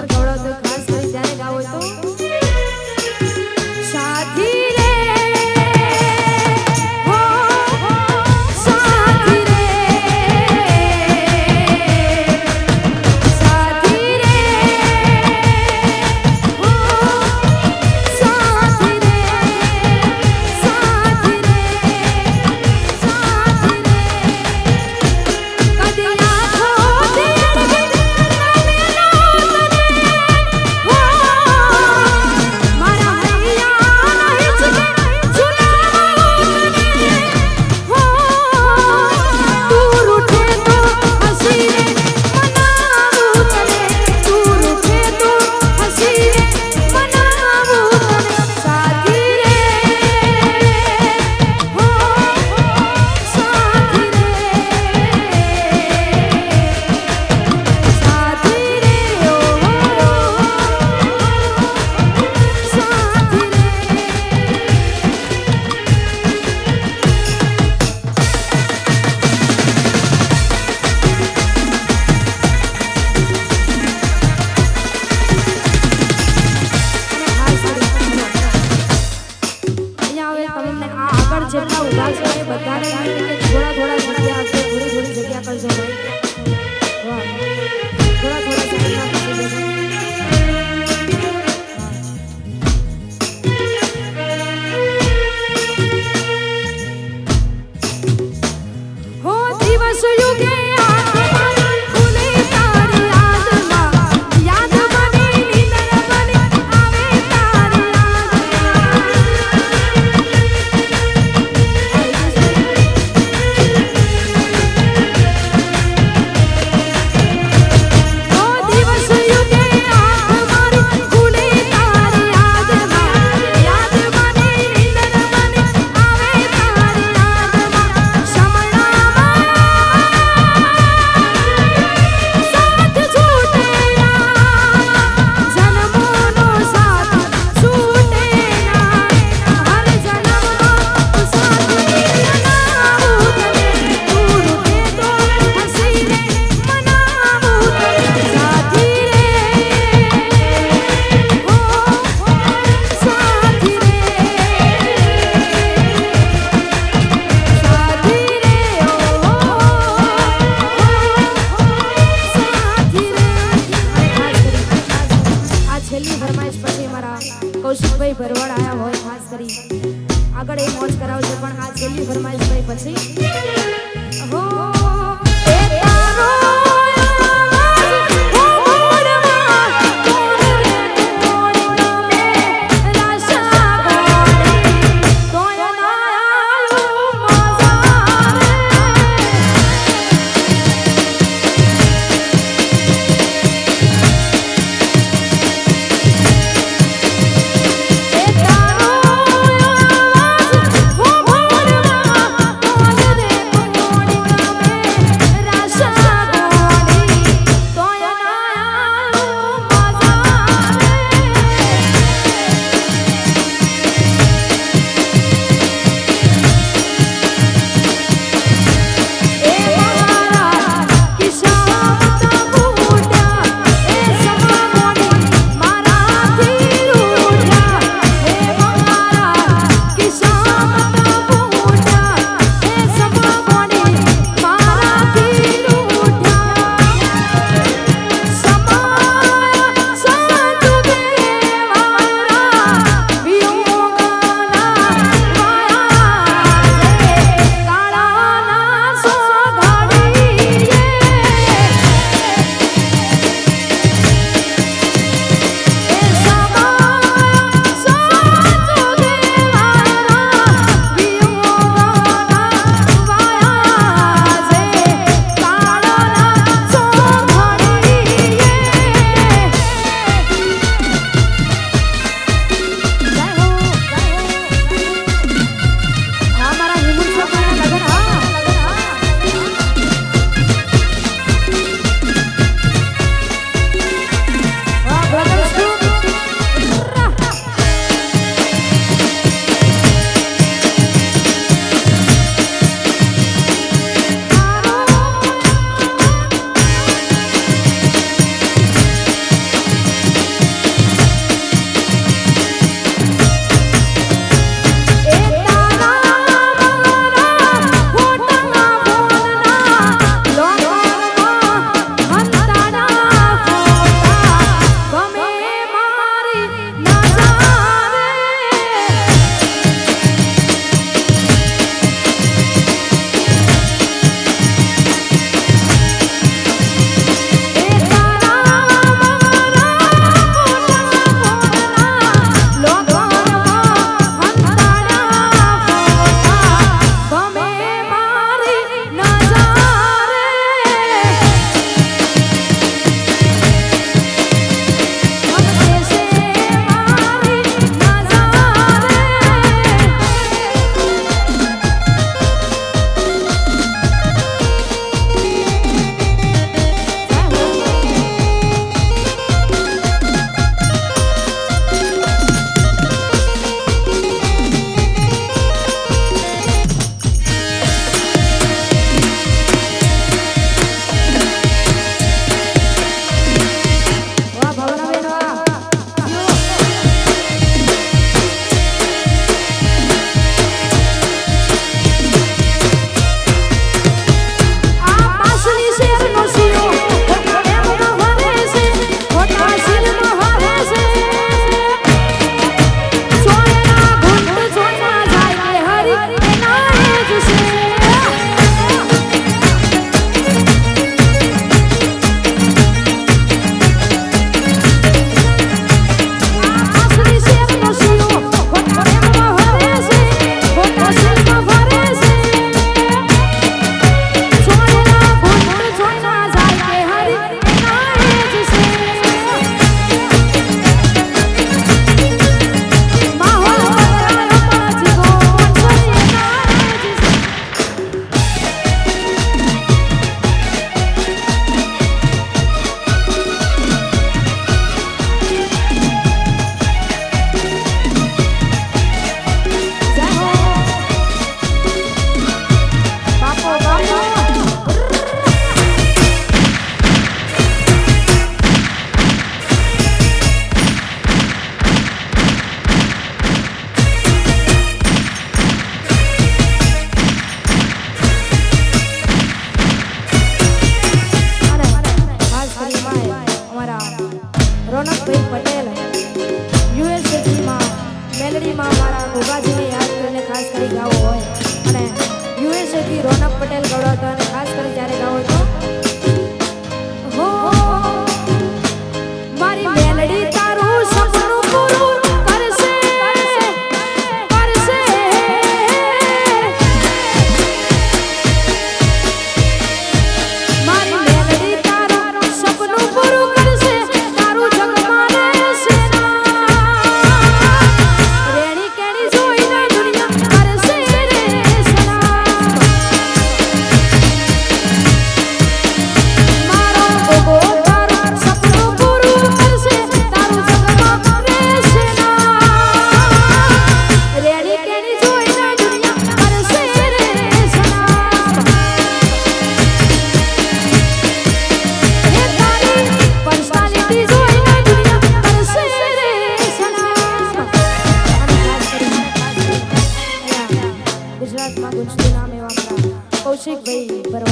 Sir ગવડાવતો ખાસ કરી ત્યારે ગાવો તો? આવે તમને આ આગળ જેટલા ઊભા છે એ બધાને થોડા થોડા જગ્યા આપજો, થોડી થોડી જગ્યા પર ભાઈ થોડા થોડા જગ્યા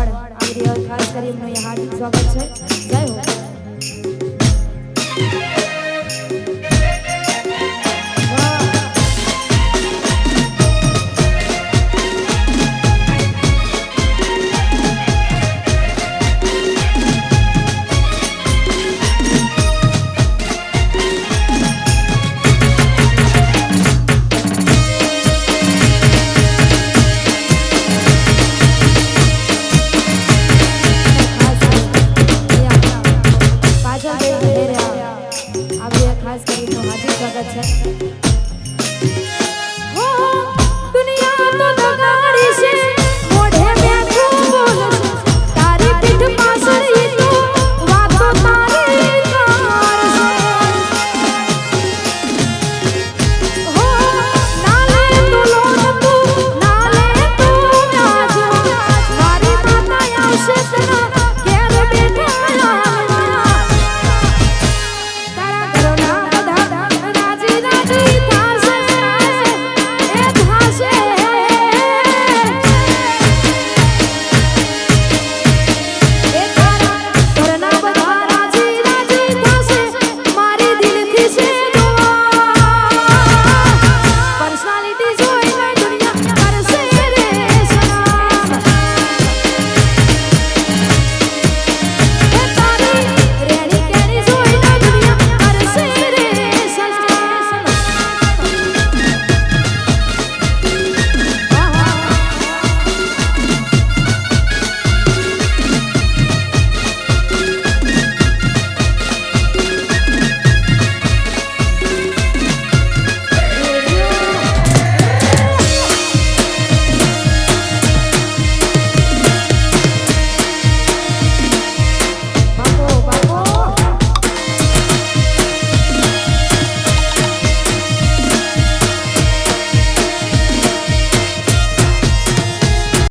ગઢવાડ આવી રહ્યા ખાસ કરી એમનું હાર્દિક સ્વાગત છે. જય હો.